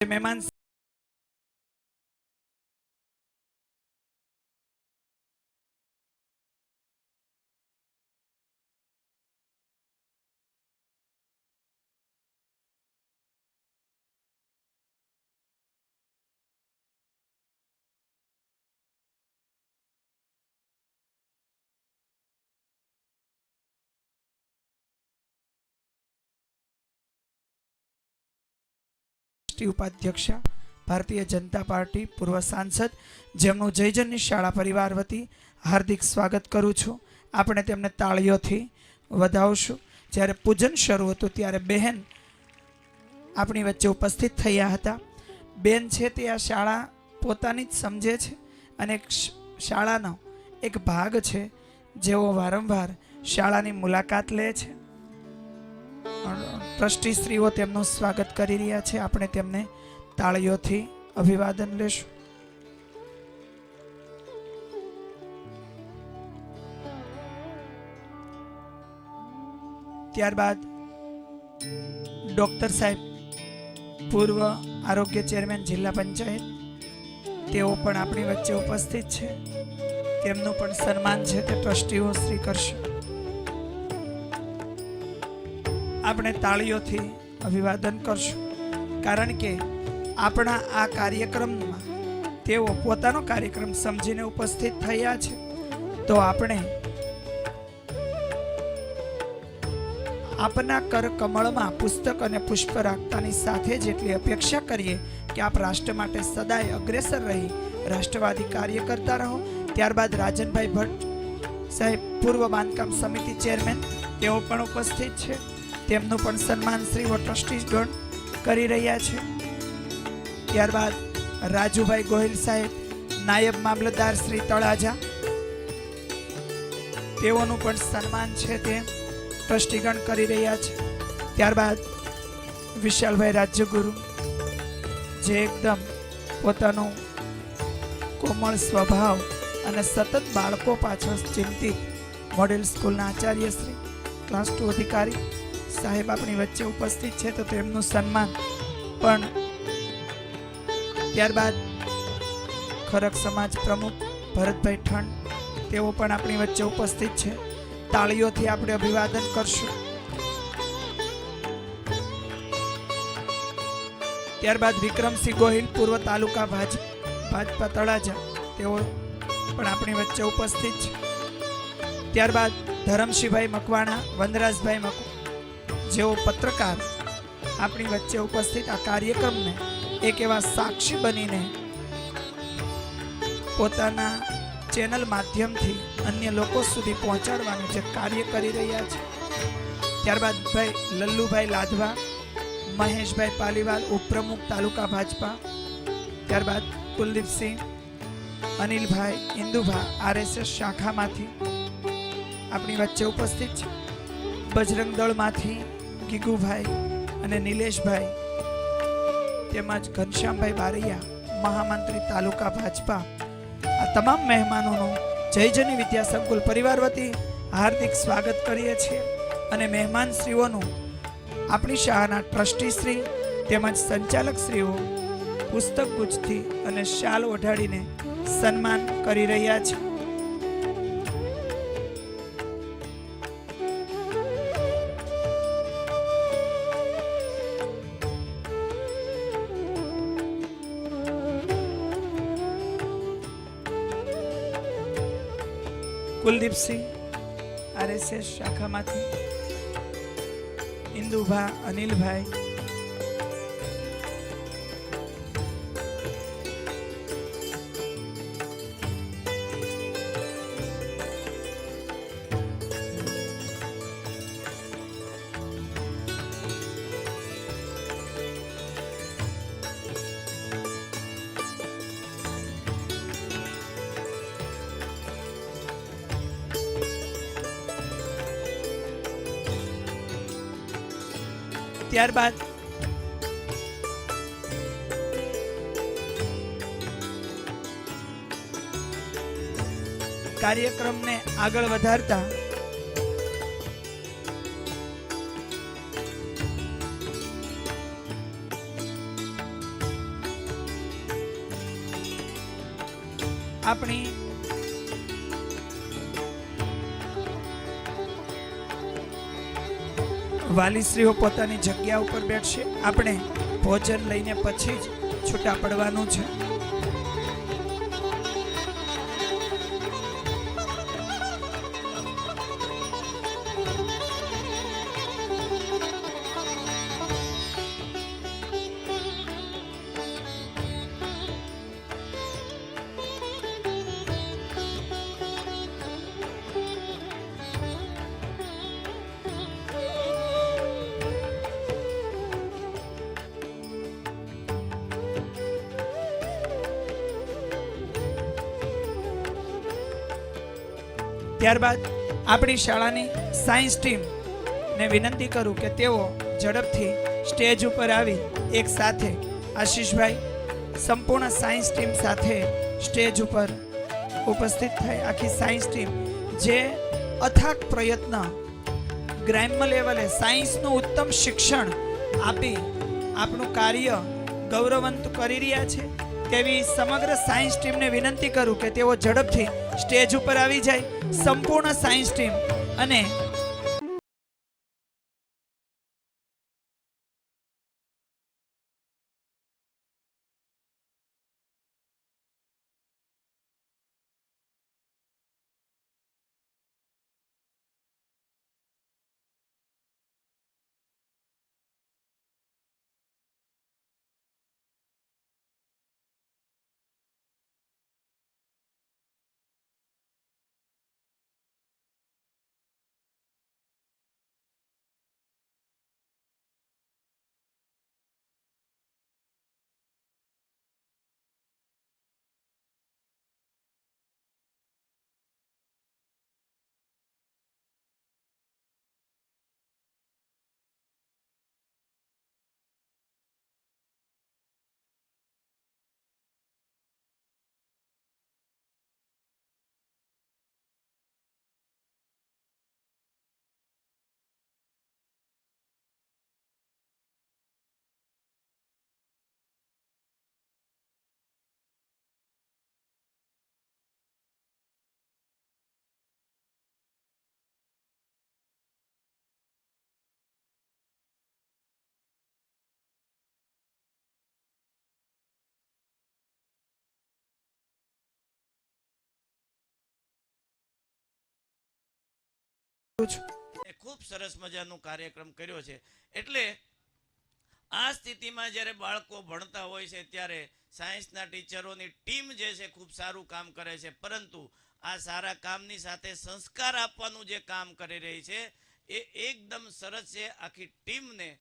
મહેમાન રાષ્ટ્રીય ઉપાધ્યક્ષ, ભારતીય જનતા પાર્ટી, પૂર્વ સાંસદ, જેમનું જયજનની શાળા પરિવાર વતી હાર્દિક સ્વાગત કરું છું. આપણે તેમને તાળીઓથી વધાવશું. જ્યારે પૂજન શરૂ હતું ત્યારે બહેન આપણી વચ્ચે ઉપસ્થિત થયા હતા. બેન છે તે આ શાળા પોતાની જ સમજે છે અને શાળાનો એક ભાગ છે. જેઓ વારંવાર શાળાની મુલાકાત લે છે. ટ્રસ્ટી સ્ત્રીઓ તેમનું સ્વાગત કરી રહ્યા છે. આપણે તેમને તાળીઓથી અભિવાદન લેશું. ત્યારબાદ ડોક્ટર સાહેબ, પૂર્વ આરોગ્ય ચેરમેન, જિલ્લા પંચાયત, તેઓ પણ આપણી વચ્ચે ઉપસ્થિત છે. તેમનું પણ સન્માન છે તે ટ્રસ્ટીઓ શ્રી કરશે. આપણે તાળીઓથી અભિવાદન કરશું. કારણ કે આપણા આ કાર્યક્રમમાં તેઓ પોતાનો કાર્યક્રમ સમજીને ઉપસ્થિત થયા છે. તો આપણે આપના કર કમળમાં પુસ્તક અને પુષ્પ રાખતાની સાથે જેટલી અપેક્ષા કરીએ કે આપ રાષ્ટ્ર માટે સદાય અગ્રેસર રહી રાષ્ટ્રવાદી કાર્ય કરતા રહો. ત્યારબાદ રાજનભાઈ ભટ્ટ સાહેબ પૂર્વ બાંધકામ સમિતિ ચેરમેન તેઓ પણ ઉપસ્થિત છે. તેમનું પણ સન્માન શ્રી ટ્રસ્ટીગણ કરી રહ્યા છે. ત્યારબાદ રાજુભાઈ ગોહિલ સાહેબ, નાયબ મામલતદાર શ્રી તળાજા, તેઓનું પણ સન્માન છે તે ટ્રસ્ટીગણ કરી રહ્યા છે. ત્યારબાદ વિશાલભાઈ રાજ્યગુરુ, જે એકદમ પોતાનું કોમળ સ્વભાવ અને સતત બાળકો પાછળ ચિંતિત મોડેલ સ્કૂલના આચાર્ય શ્રી, ક્લાસ ટુ અધિકારી સાહેબ આપણી વચ્ચે ઉપસ્થિત છે તો તેમનું સન્માન. પણ ત્યારબાદ ખરક સમાજ પ્રમુખ ભરતભાઈ ઠંડ, તેઓ પણ આપણી વચ્ચે ઉપસ્થિત છે. તાળીઓથી આપણે અભિવાદન કરશું. ત્યારબાદ વિક્રમસિંહ ગોહિલ, પૂર્વ તાલુકા ભાજપ ભાજપા તળાજા, તેઓ પણ આપણી વચ્ચે ઉપસ્થિત છે. ત્યારબાદ ધરમશીભાઈ મકવાણા, વનરાજભાઈ મક જેઓ પત્રકાર આપણી વચ્ચે ઉપસ્થિત આ કાર્યક્રમને એક એવા સાક્ષી બનીને પોતાના ચેનલ માધ્યમથી અન્ય લોકો સુધી પહોંચાડવાનું જે કાર્ય કરી રહ્યા છે. ત્યારબાદ ભાઈ લલ્લુભાઈ લાધવા, મહેશભાઈ પાલીવાલ, ઉપપ્રમુખ તાલુકા ભાજપા, ત્યારબાદ કુલદીપસિંહ, અનિલભાઈ ઇન્દુભા, આરએસએસ શાખામાંથી આપણી વચ્ચે ઉપસ્થિત છે. બજરંગ દળમાંથી ગીગુભાઈ અને નિલેશભાઈ, તેમજ ઘનશ્યામભાઈ બારૈયા, મહામંત્રી તાલુકા ભાજપા, આ તમામ મહેમાનોનું જયજની વિદ્યા સંકુલ પરિવાર વતી હાર્દિક સ્વાગત કરીએ છીએ અને મહેમાન શ્રીઓનું આપણી શાળાના ટ્રસ્ટી શ્રી તેમજ સંચાલક શ્રીઓ પુસ્તક ગુજથી અને શાલ ઓઢાડીને સન્માન કરી રહ્યા છે. કુલદીપસિંહ આરએસએસ શાખામાંથી ઇન્દુભા અનિલભાઈ ત્યારબાદ કાર્યક્રમને આગળ વધારતા આપણી વાલીશ્રીઓ પોતાની જગ્યા ઉપર બેઠશે. આપણે ભોજન લઈને પછી જ છૂટા પડવાનું છે. ત્યારબાદ આપણી શાળાની સાયન્સ ટીમ ને વિનંતી કરું કે તેઓ ઝડપથી સ્ટેજ ઉપર આવી એક સાથે આશીષભાઈ સંપૂર્ણ સાયન્સ ટીમ સાથે સ્ટેજ ઉપર ઉપસ્થિત થાય આખી સાયન્સ ટીમ જે અથાક પ્રયત્ન ગ્રામ્ય લેવલે સાયન્સનું ઉત્તમ શિક્ષણ આપી આપણું કાર્ય ગૌરવંત કરી રહ્યા છે. તેવી સમગ્ર સાયન્સ ટીમને વિનંતી કરું કે તેઓ ઝડપથી સ્ટેજ ઉપર આવી જાય. સંપૂર્ણ સાયન્સ ટીમ અને ખૂબ સરસ મજાનો કાર્યક્રમ કર્યો છે. એટલે આ સ્થિતિમાં જ્યારે બાળકો ભણતા હોય છે ત્યારે સાયન્સના ટીચરોની ટીમ જે છે ખૂબ સારું કામ કરે છે. પરંતુ આ સારા કામની સાથે સંસ્કાર આપવાનું જે કામ કરી રહી છે, એ એકદમ સરસ છે. આખી ટીમને